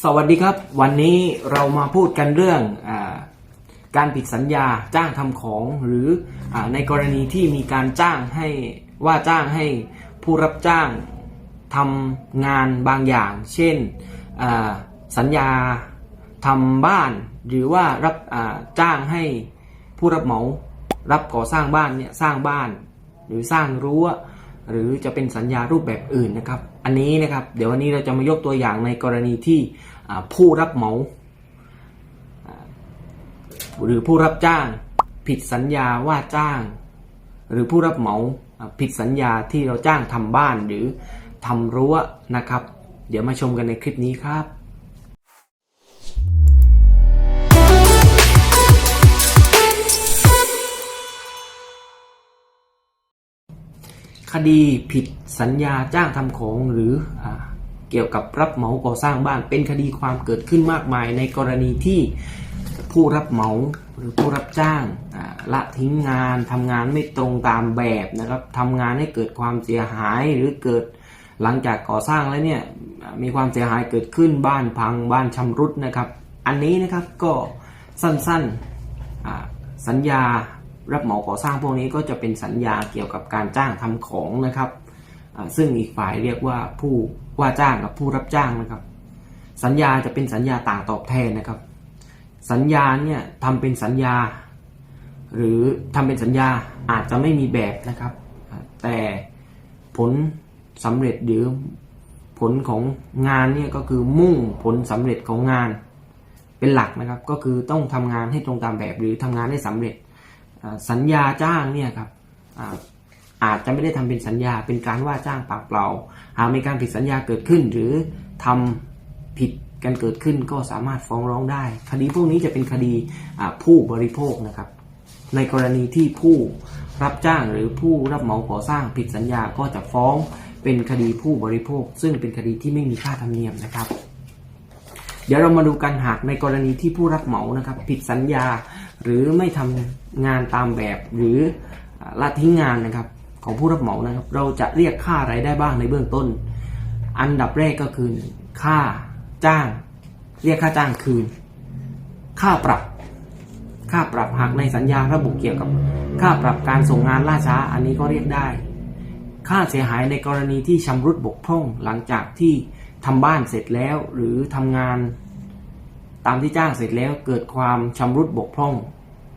สวัสดีครับ วันนี้เรามาพูดกันเรื่องอการผิดสัญญาจ้างทำของ หรืออในกรณีที่มีการจ้างให้ว่าจ้างให้ผู้รับจ้างทำงานบางอย่าง เช่นสัญญาทำบ้าน หรือว่ารับจ้างให้ผู้รับเหมา รับก่อสร้างบ้านเนี่ยสร้างบ้าน หรือสร้างรั้ว หรือจะเป็นสัญญารูปแบบอื่นนะครับ อันนี้นะครับ เดี๋ยววันนี้เราจะมายกตัวอย่างในกรณีที่ผู้รับเหมาหรือผู้รับจ้างผิดสัญญาว่าจ้าง หรือผู้รับเหมาอ่าผิดสัญญาที่เราจ้างทำบ้านหรือทำรั้วนะครับ เดี๋ยวมาชมกันในคลิปนี้ครับ คดีผิดสัญญาจ้างทำของหรืออเกี่ยวกับรับเหมาก่อสร้างบ้าน เป็นคดีความเกิดขึ้นมากมายในกรณีที่ผู้รับเหมาหรือผู้รับจ้างละทิ้งงานทำงานไม่ตรงตามแบบนะครับทำงานให้เกิดความเสียหายหรือเกิดหลังจากก่อสร้างแล้วเนี่ยมีความเสียหายเกิดขึ้นบ้านพังบ้านชำรุดนะครับ อันนี้นะครับก็สั้นๆสัญญา รับเหมาก่อสร้างพวกนี้ก็จะเป็นสัญญาเกี่ยวกับการจ้างทำของนะครับ ซึ่งอีกฝ่ายเรียกว่าผู้ว่าจ้างกับผู้รับจ้างนะครับ สัญญาจะเป็นสัญญาต่างตอบแทนนะครับ สัญญาเนี่ยทำเป็นสัญญา หรือทำเป็นสัญญาอาจจะไม่มีแบบนะครับ แต่ผลสำเร็จหรือผลของงานเนี่ยก็คือมุ่งผลสำเร็จของงานเป็นหลักนะครับ ก็คือต้องทำงานให้ตรงตามแบบหรือทำงานให้สำเร็จ สัญญาจ้างเนี่ยครับอาจจะไม่ได้ทำเป็นสัญญาเป็นการว่าจ้างปากเปล่า หากมีการผิดสัญญาเกิดขึ้น หรือทำผิดกันเกิดขึ้นก็สามารถฟ้องร้องได้ คดีพวกนี้จะเป็นคดีผู้บริโภคนะครับ ในกรณีที่ผู้รับจ้างหรือผู้รับเหมาก่อสร้างผิดสัญญาก็จะฟ้องเป็นคดีผู้บริโภค ซึ่งเป็นคดีที่ไม่มีค่าธรรมเนียมนะครับ เดี๋ยวเรามาดูกันหากในกรณีที่ผู้รับเหมานะครับ ผิดสัญญาหรือไม่ทำ งานตามแบบหรือละทิ้งงานนะครับของผู้รับเหมานะครับ เราจะเรียกค่าอะไรได้บ้างในเบื้องต้น อันดับแรกก็คือค่าจ้าง เรียกค่าจ้างคืน ค่าปรับ ค่าปรับหากในสัญญาระบุเกี่ยวกับ ค่าปรับการส่งงานล่าช้าอันนี้ก็เรียกได้ ค่าเสียหายในกรณีที่ชำรุดบกพร่องหลังจากที่ทำบ้านเสร็จแล้วหรือทำงานตามที่จ้างเสร็จแล้วเกิดความชำรุดบกพร่อง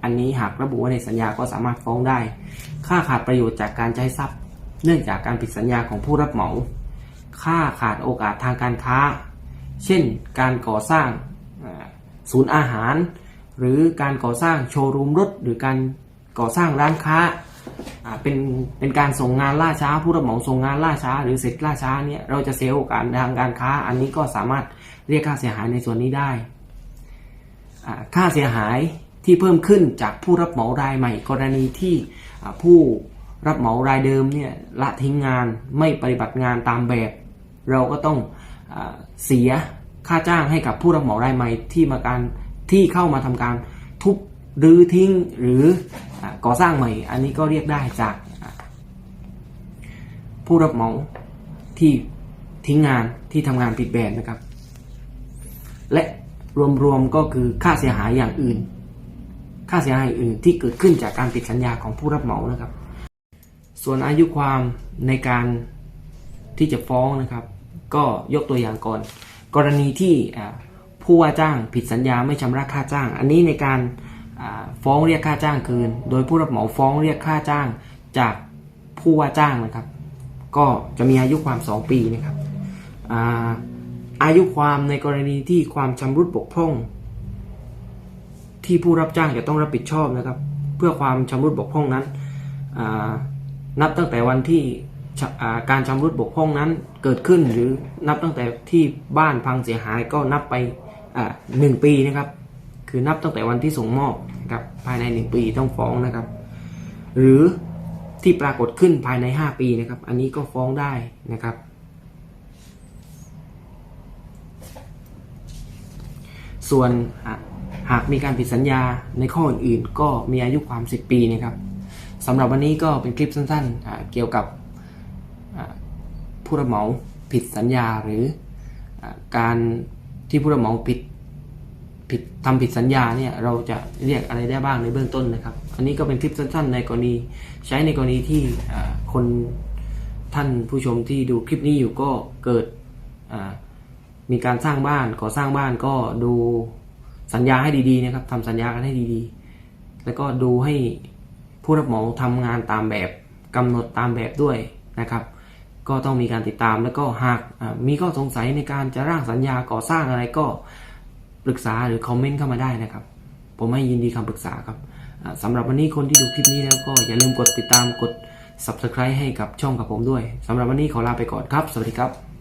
อันนี้หากระบุไว้ในสัญญาก็สามารถฟ้องได้ ค่าขาดประโยชน์จากการใช้ทรัพย์ เนื่องจากการผิดสัญญาของผู้รับเหมา ค่าขาดโอกาสทางการค้า เช่น การก่อสร้างศูนย์อาหาร หรือการก่อสร้างโชว์รูมรถ หรือการก่อสร้างร้านค้าเป็นเป็นการส่งงานล่าช้า ผู้รับเหมาส่งงานล่าช้า หรือเสร็จล่าช้าเนี่ยเราจะเสียโอกาสทางการค้า อันนี้ก็สามารถเรียกค่าเสียหายในส่วนนี้ได้ ค่าเสียหาย ที่เพิ่มขึ้นจากผู้รับเหมารายใหม่ กรณีที่ผู้รับเหมารายเดิมเนี่ยละทิ้งงานไม่ปฏิบัติงานตามแบบ เราก็ต้องอเสียค่าจ้างให้กับผู้รับเหมารายใหม่ที่มาการที่เข้ามาทำการทุบรื้อทิ้งหรืออก่อสร้างใหม่ อันนี้ก็เรียกได้จาก ผู้รับเหมาที่ทิ้งงานที่ทำงานผิดแบบนะครับ และรวมๆก็คือค่าเสียหายอย่างอื่น ค่าเสียหายอื่นที่เกิดขึ้นจากการผิดสัญญาของผู้รับเหมานะครับ ส่วนอายุความในการที่จะฟ้องนะครับ ก็ยกตัวอย่างก่อน กรณีที่ผู้ว่าจ้างผิดสัญญาไม่ชำระค่าจ้าง อันนี้ในการฟ้องเรียกค่าจ้างคืน โดยผู้รับเหมาฟ้องเรียกค่าจ้างจากผู้ว่าจ้างนะครับ ก็จะมีอายุความ 2 ปีนะครับอาอายุความในกรณีที่ความชำรุดบกพร่อง ที่ผู้รับจ้างจะต้องรับผิดชอบนะครับ เพื่อความชำรุดบกพร่องนั้นนับตั้งแต่วันที่การชำรุดบกพร่องนั้นเกิดขึ้นหรือนับตั้งแต่ที่บ้านพังเสียหายก็นับไปหนึ่งปีนะครับ คือนับตั้งแต่วันที่ส่งมอบนะครับภายในหนึ่งปีต้องฟ้องนะครับ หรือที่ปรากฏขึ้นภายใน 5 ปีนะครับ อันนี้ก็ฟ้องได้นะครับ ส่วน หากมีการผิดสัญญาในข้ออื่นๆ ก็มีอายุความ 10 ปีนะครับสำหรับวันนี้ก็เป็นคลิปสั้นๆ เกี่ยวกับผู้รับเหมาผิดสัญญาหรืออการที่ผู้รับเหมาผิดผิดทำผิดสัญญาเนี่ยเราจะเรียกอะไรได้บ้างในเบื้องต้นนะครับ อันนี้ก็เป็นคลิปสั้น ๆ ในกรณีใช้ในกรณีที่คนท่านผู้ชมที่ดูคลิปนี้อยู่ก็เกิดมีการสร้างบ้านก่อสร้างบ้านก็ดู สัญญาให้ดีๆนะครับทำสัญญากันให้ดีๆ แล้วก็ดูให้ผู้รับเหมาทำงานตามแบบกำหนดตามแบบด้วยนะครับ ก็ต้องมีการติดตามแล้วก็หากมีข้อสงสัยในการจะร่างสัญญาก่อสร้างอะไรก็ปรึกษาหรือคอมเมนต์เข้ามาได้นะครับ ผมให้ยินดีคำปรึกษาครับอ่าสำหรับวันนี้คนที่ดูคลิปนี้แล้วก็อย่าลืมกดติดตามกด subscribe ให้กับช่องกับผมด้วยสำหรับวันนี้ขอลาไปก่อนครับ สวัสดีครับ